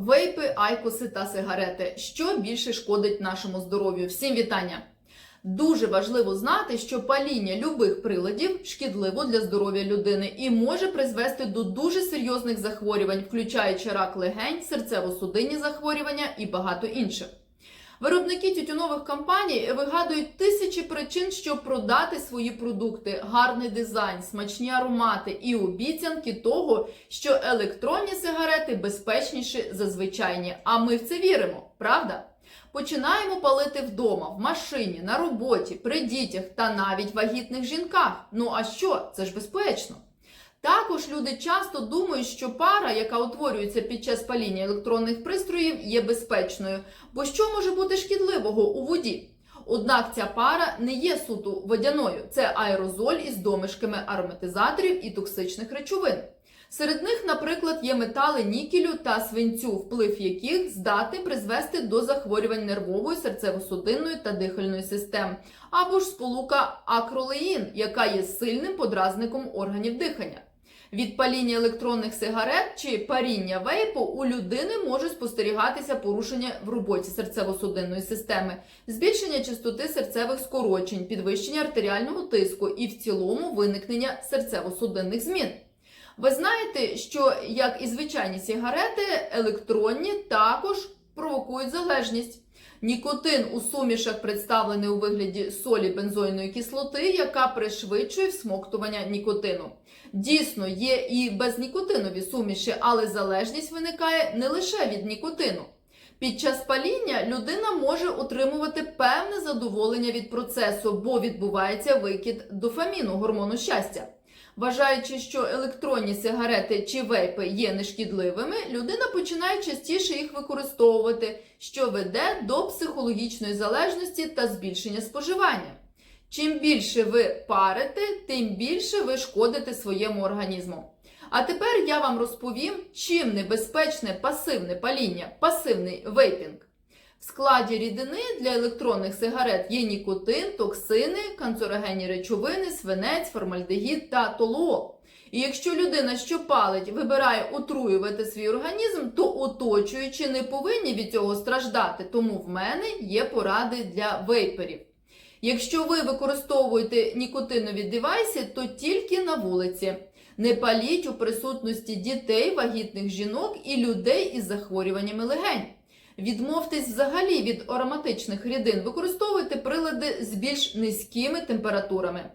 Вейпи, айкоси та сигарети. Що більше шкодить нашому здоров'ю? Всім вітання! Дуже важливо знати, що паління любих приладів шкідливо для здоров'я людини і може призвести до дуже серйозних захворювань, включаючи рак легень, серцево-судинні захворювання і багато інших. Виробники тютюнових компаній вигадують тисячі причин, щоб продати свої продукти, гарний дизайн, смачні аромати і обіцянки того, що електронні сигарети безпечніші за звичайні. А ми в це віримо, правда? Починаємо палити вдома, в машині, на роботі, при дітях та навіть вагітних жінках. Ну а що? Це ж безпечно. Також люди часто думають, що пара, яка утворюється під час паління електронних пристроїв, є безпечною. Бо що може бути шкідливого у воді? Однак ця пара не є суто водяною, це аерозоль із домішками ароматизаторів і токсичних речовин. Серед них, наприклад, є метали нікелю та свинцю, вплив яких здатний призвести до захворювань нервової, серцево-судинної та дихальної систем, або ж сполука акролеїн, яка є сильним подразником органів дихання. Від паління електронних сигарет чи паріння вейпу у людини може спостерігатися порушення в роботі серцево-судинної системи, збільшення частоти серцевих скорочень, підвищення артеріального тиску і в цілому виникнення серцево-судинних змін. Ви знаєте, що як і звичайні сигарети, електронні також провокують залежність. Нікотин у сумішах представлений у вигляді солі бензойної кислоти, яка пришвидшує всмоктування нікотину. Дійсно, є і безнікотинові суміші, але залежність виникає не лише від нікотину. Під час паління людина може отримувати певне задоволення від процесу, бо відбувається викид дофаміну, гормону щастя. Вважаючи, що електронні сигарети чи вейпи є нешкідливими, людина починає частіше їх використовувати, що веде до психологічної залежності та збільшення споживання. Чим більше ви парите, тим більше ви шкодите своєму організму. А тепер я вам розповім, чим небезпечне пасивне паління, пасивний вейпінг. В складі рідини для електронних сигарет є нікотин, токсини, канцерогенні речовини, свинець, формальдегід та толуол. І якщо людина, що палить, вибирає отруювати свій організм, то оточуючи не повинні від цього страждати. Тому в мене є поради для вейперів. Якщо ви використовуєте нікотинові девайси, то тільки на вулиці. Не паліть у присутності дітей, вагітних жінок і людей із захворюваннями легень. Відмовтесь взагалі від ароматичних рідин, використовуйте прилади з більш низькими температурами.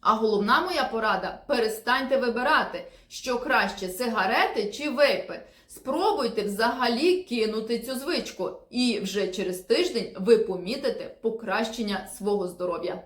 А головна моя порада перестаньте вибирати, що краще сигарети чи вейпи. Спробуйте взагалі кинути цю звичку, і вже через тиждень ви помітите покращення свого здоров'я.